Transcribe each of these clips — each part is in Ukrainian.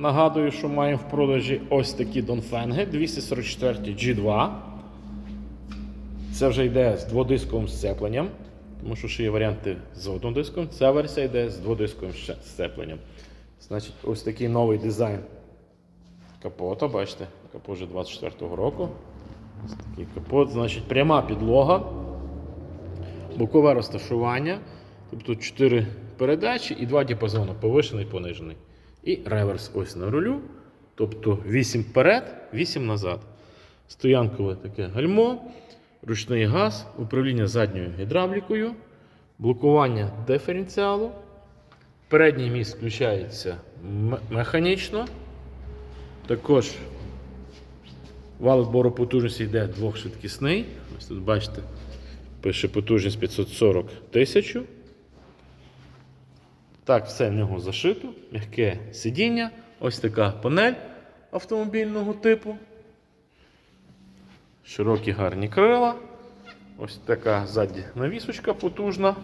Нагадую, що маємо в продажі ось такі Донфенги 244 G2. Це вже йде з дводисковим сцепленням, тому що ще є варіанти з одним диском. Ця версія йде з дводисковим сцепленням. Значить, ось такий новий дизайн капота. Бачите, капот вже 24-го року. Ось такий капот, значить, пряма підлога, бокове розташування, тобто 4 передачі і два діапазони повишений, і понижений. І реверс ось на рулю. Тобто 8 вперед, 8 назад. Стоянкове таке гальмо, ручний газ, управління задньою гідравлікою, блокування диференціалу. Передній міст включається механічно. Також вал відбору потужності йде двохшвидкісний. Ось тут бачите, пише потужність 540 тисяч. Так, все в нього зашито, м'яке сидіння, ось така панель автомобільного типу. Широкі гарні крила. Ось така ззаді навісочка потужна,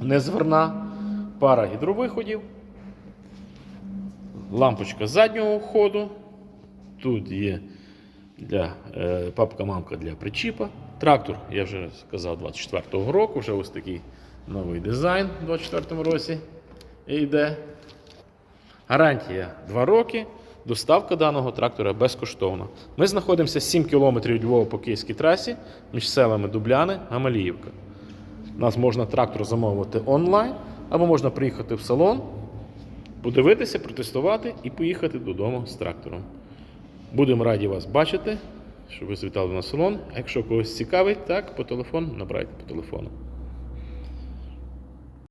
незверна, пара гідровиходів. Лампочка заднього входу. Тут є для, е, папка-мамка для причіпа. Трактор, я вже сказав, 24-го року, вже ось такий новий дизайн у 24-му році йде. Гарантія 2 роки. Доставка даного трактора безкоштовна. Ми знаходимося 7 км від Львова по київській трасі між селами Дубляни, Гамаліївка. Нас можна трактор замовити онлайн, або можна приїхати в салон, подивитися, протестувати і поїхати додому з трактором. Будемо раді вас бачити, щоб ви завітали на салон. А якщо когось цікавить, так, по телефону, набирайте по телефону.